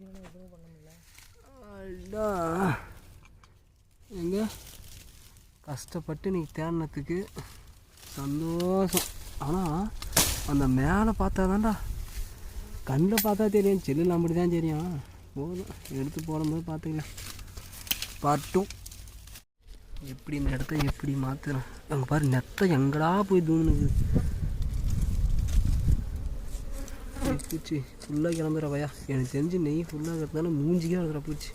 எதுவும் பண்ண முடியல. அடா எங்க? கஷ்டப்பட்டு நீ தேடினத்துக்கு சந்தோஷம். ஆனால் அந்த மேலே பார்த்தா தான்டா கண்ணில் பார்த்தா தெரியும். செல்லில் அப்படி தான் தெரியும். போதும். எடுத்து போடும்போது பார்த்துக்கலாம். பார்ட்டும் எப்படி இந்த இடத்த எப்படி மாற்றுறேன் அங்கே பாரு நெத்தை எங்கடா போய் தூணுது பூச்சி ஃபுல்லாக கிளம்புற பையா எனக்கு தெரிஞ்சு நெய் ஃபுல்லாக இருக்கிறதுனால மூஞ்சிக்கே இருக்கிற பூச்சி.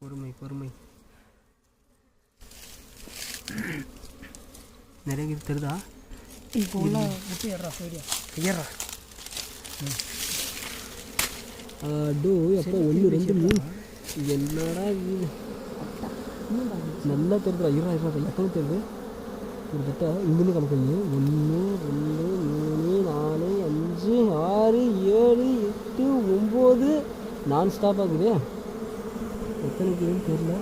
பொறுமை பொறுமை. நிறைய இது. தெரியுதா இப்போ ஏறா அடோ அப்போ ஒன்று ரெண்டு மூணு. என்னடா நல்லா தெரியுதா இருடா இருடா எத்தனை தெரியுது கிட்டத்தட்ட இங்கிருந்து கணக்கு பண்ணி. ஒன்று ரெண்டு மூணு நாலு அஞ்சு ஆறு ஏழு எட்டு ஒம்பது. நான் ஸ்டாப் ஆகுது. எத்தனை இருக்குதுன்னு தெரியல.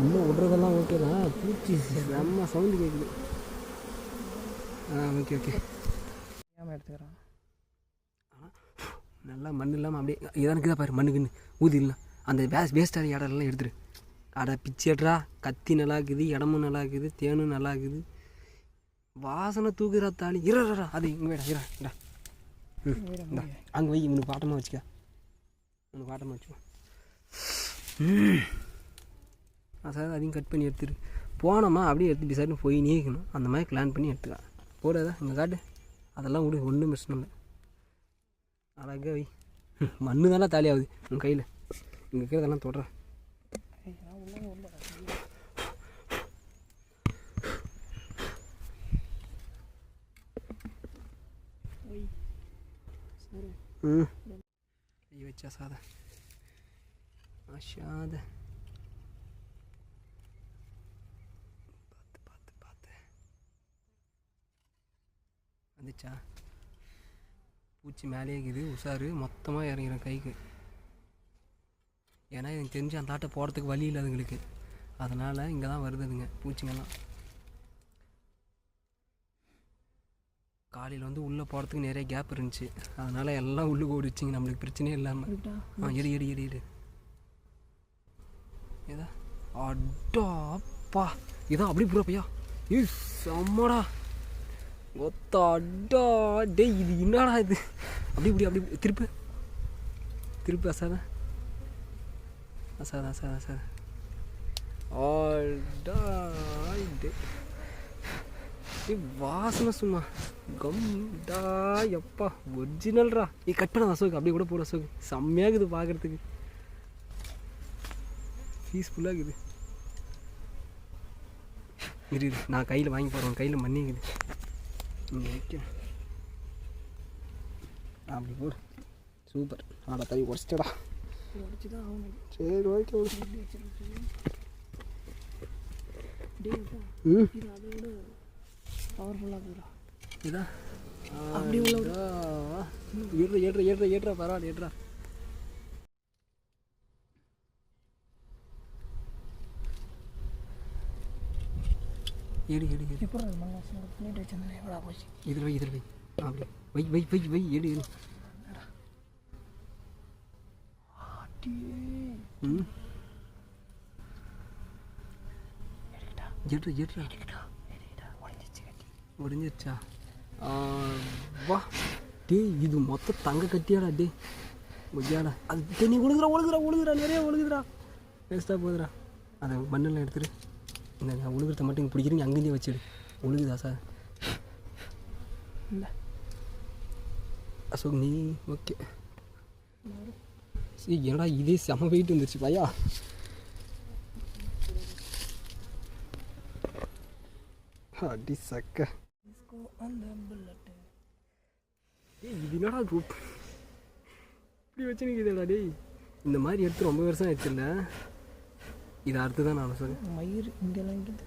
இன்னும் விட்றதெல்லாம் ஓகே தான். பூச்சி செம்ம சவுண்டு கேட்குது ஆ ஓகே ஓகே எடுத்துக்கிறான் நல்லா மண் இல்லாமல் அப்படியே இதானுக்கு தான் பாரு மண்ணுக்குன்னு. ஊதிடலாம் அந்த வேஸ் வேஸ்டான இடம்லாம் எடுத்துரு. அட பிச்சேட்ரா கத்தி நல்லா இருக்குது இடமும் நல்லா இருக்குது தேனும் நல்லா இருக்குது வாசனை தூக்குறா தாலி. இரா அது இங்கே வேடா இரா இடா ம் அங்கே வை இவனுக்கு பாட்டமாக வச்சுக்க. இவனுக்கு பாட்டமாக வச்சுக்கோ. ம். அதையும் கட் பண்ணி எடுத்துரு. போனோமா அப்படியே எடுத்து டிசைட் போய் நீக்கணும் அந்த மாதிரி பிளான் பண்ணி எடுத்துக்கலாம் போடாதா இங்கே காட்டு. அதெல்லாம் விடு ஒன்றும் பிரச்சனை இல்லை. அழகாக வை. மண்ணு தானே தாலி ஆகுது உன் கையில். இங்கே இருக்கிறதெல்லாம் தொடறேன் ம் கை வச்சா சாத ஆஷாத பார்த்து பார்த்து பார்த்து வந்துச்சா பூச்சி மேலேயே இருக்குது உஷாரு மொத்தமாக இறங்கிறேன் கைக்கு ஏன்னா எனக்கு தெரிஞ்சு அந்த ஆட்டை போகிறதுக்கு வழி இல்லை அதுங்களுக்கு. அதனால் இங்கே தான் வருதுங்க பூச்சிங்கெல்லாம். காலையில் வந்து உள்ளே போகிறதுக்கு நிறைய கேப் இருந்துச்சு. அதனால் எல்லாம் உள்ளுக்கு ஓடிச்சிங்க நம்மளுக்கு பிரச்சனையே இல்லாமல் ஆ எடு எடு எடு எடு ஏதா? அடாப்பா. இதான் அப்படி புறா பையா? ஏ செம்மடா. ஒத்த அடா. டேய் இது என்னடா இது? அப்படி இப்படி அப்படி. திருப்பு. திருப்பு அசாத. அசாத சார் சார் அடா டே ஏய் வாசனை சும்மா கம்டா எப்பா ஒரிஜினல்ரா ஏய் கட் பண்ண அசோக் அப்படியே கூட போட அசோக் செம்மையாக இருக்குது பார்க்குறதுக்கு பீஸ்ஃபுல்லாக இருக்குது இரு இரு, நான் கையில் வாங்கி போகிறேன் கையில் மன்னிக்குது இங்கே வைக்க அப்படி போடு சூப்பர் ஆடா தவி உடச்சிட்டடா சரி ஓகே இது? அப்படி உள்ள ஏட்ரா ஏட்ரா ஏட்ரா ஏட்ரா பரவாயில்ல ஏட்ரா ஏடு ஏடு ஏடு எப்படி பண்ணிட்டு வச்சிருந்தேன் எவ்வளோ போச்சு இதில் வை இதில் வை. அப்படி. வை வை வை வை ஏடு ஏடு கட்டி முடிஞ்சிருச்சா ஆ, வா டேய் இது மொத்த தங்க கட்டியாடா டே ஒய்யாடா அது தண்ணி ஒழுகுறா ஒழுகுறா ஒழுகுறா நிறைய ஒழுகுதுடா வேஸ்ட்டாக போகுதுடா அதை மண்ணில் எடுத்துரு இந்த ஒழுகுறத மட்டும் இங்கே பிடிக்கிறீங்க அங்கேயே வச்சிடு ஒழுகுதா சார் இல்லை அசோக் நீ ஓகே சரி என்னடா இதே செம வெயிட் வந்துருச்சு பையா? அடி சக்க. இது என்னடா குரூப் இப்படி வச்சு நிற்குதுடா டேய். இந்த மாதிரி எடுத்து ரொம்ப வருஷம் ஆயிடுச்சுல்ல இது அடுத்து தான் நான் சொல்லுவேன் மயிர் இங்கெல்லாம் இங்கிது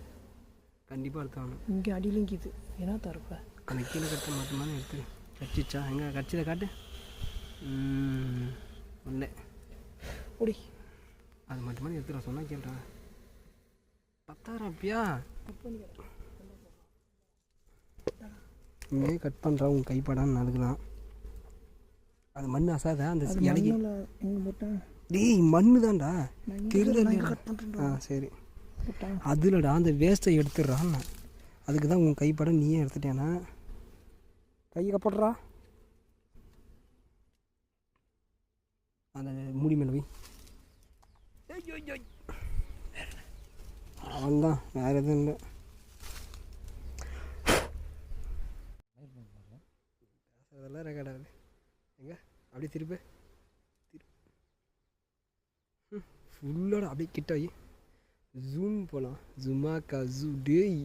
கண்டிப்பாக அடுத்து ஆகணும். இங்கே அடியிலும் இங்கிது. என்ன தரப்ப. அந்த கீழே கட்ட மட்டும்தான் எடுத்து கட்சிச்சா எங்கே கட்சியில் காட்டு? இல்லை ஓடி அது மட்டுமே எடுத்துட சொன்னா கேள்றா பத்தாயிரம் கட் பண்ணிக்கிறேன் இங்கே கட் பண்ணுறா உன் கைப்படான்னு அதுக்குதான். அது மண் அசாத அந்த இலைக்கு. டேய் மண்ணு தான்டா. இங்க கட் பண்ணுறேன் ஆ சரி. அதுலடா அந்த வேஸ்ட்டை எடுத்துடுறான் அதுக்கு தான் உன் கைப்பட நீயே எடுத்துட்டேனா? கையை கப்பட்றா அந்த மூடி மேலே போய் அவன் தான் வேறு எதுவும் இல்லை. அதெல்லாம் ரெக்கார்ட் ஆகுது எங்க? அப்படியே திருப்பு. ஃபுல்லோட அப்படியே கிட்ட வை. ஜூம் போகலாம் ஜுமாக்கா ஜூ டேய்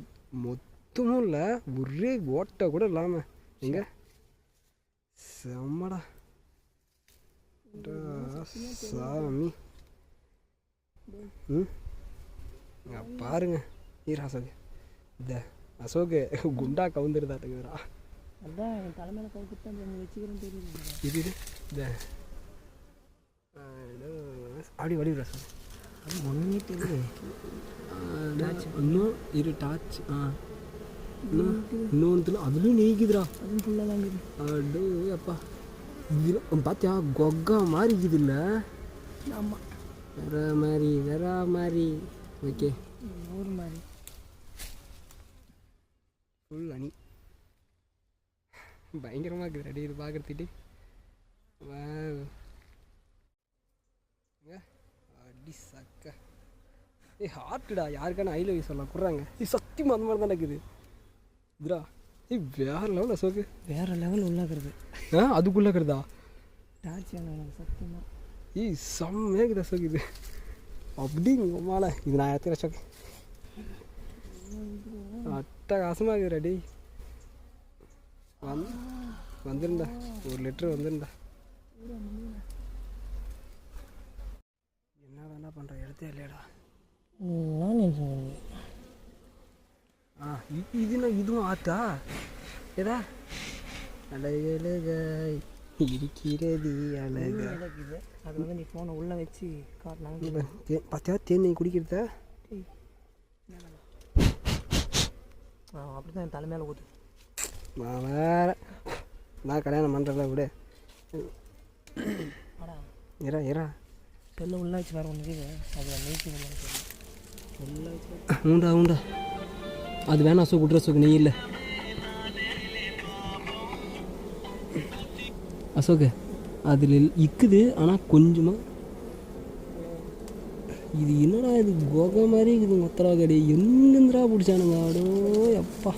மொத்தமும் இல்லை. ஒரே ஓட்டை கூட இல்லாமல் எங்க? செம்மடா. டா, சாமி. ம்? இங்க பாருங்க ஈர் அசோக் இந்த அசோக்கு குண்டா கவுந்துருதாட்டுங்கிறா அதான் தலைமையில் அங்கே வச்சுக்கிறேன்னு தெரியுது இது இந்த அப்படி வடி அசோக் அது ஒன்றுமே இன்னும் இரு டாச் ஆ. இன்னொன்றுல அதுலேயும் நெய்க்குதுடா அதுவும் ஃபுல்லாக தான் இருக்குது. அடோ அப்பா. இதில் பார்த்தியா கொக்கா மாதிரி இருக்குதுல்ல ஆமாம் வேற மாதிரி வேற மாதிரி. ஓகே. ஊர் மாதிரி. ஃபுல் அணி பயங்கரமாக இருக்குது ரெடி இது பார்க்குறதுக்கு வா அடி சக்க. ஏ ஹார்ட்டுடா யாருக்கான ஐ லவ் சொல்லலாம். குடுறாங்க. ஏ சத்தியமாக அந்த மாதிரி தான் இருக்குது இதுடா ஏய் வேற லெவலில் அசோக்கு வேறு லெவல் உள்ளாக்குறது ஆ அதுக்குள்ளே இருக்கிறதா? டார்ச் சத்தியமாக ஏய் செம்மையாக இருக்குது அசோக் இது. அப்படிங்க மாலை இது நான் எடுத்துக்கிறேன் அசோக் அட்டகாசமாக இருக்குது ரெடி வந்து வந்துருண்டா ஒரு லிட்டர் வந்துருண்டா என்ன தானே பண்ணுற இடத்தே இல்லையாடா ஆ இது இதுவும் ஆத்தா ஏதா அழகழகாய் இருக்கிறது அழகா. இருக்குது அது வந்து நீ ஃபோனை உள்ளே வச்சு காட்டினாங்க பார்த்தியா தேன் குடிக்கிறத? அப்படி தான் என் தலை மேலே ஊற்று நான் வேற நான் கல்யாணம் பண்ணுறல விடு. இரா இரா செல்ல உள்ளே வச்சு வேறு ஒன்று அது நெய்க்கு உள்ளே வச்சு உண்டா உண்டா. அது வேணாம் அசோக் விட்ற அசோக் நீ இல்லை. அசோக் அதில் இக்குது ஆனால் கொஞ்சமாக இது என்னடா இது கோகை மாதிரி இருக்குது மொத்தரா கடி. எங்கேருந்துடா பிடிச்சானுங்க? அடோ எப்பா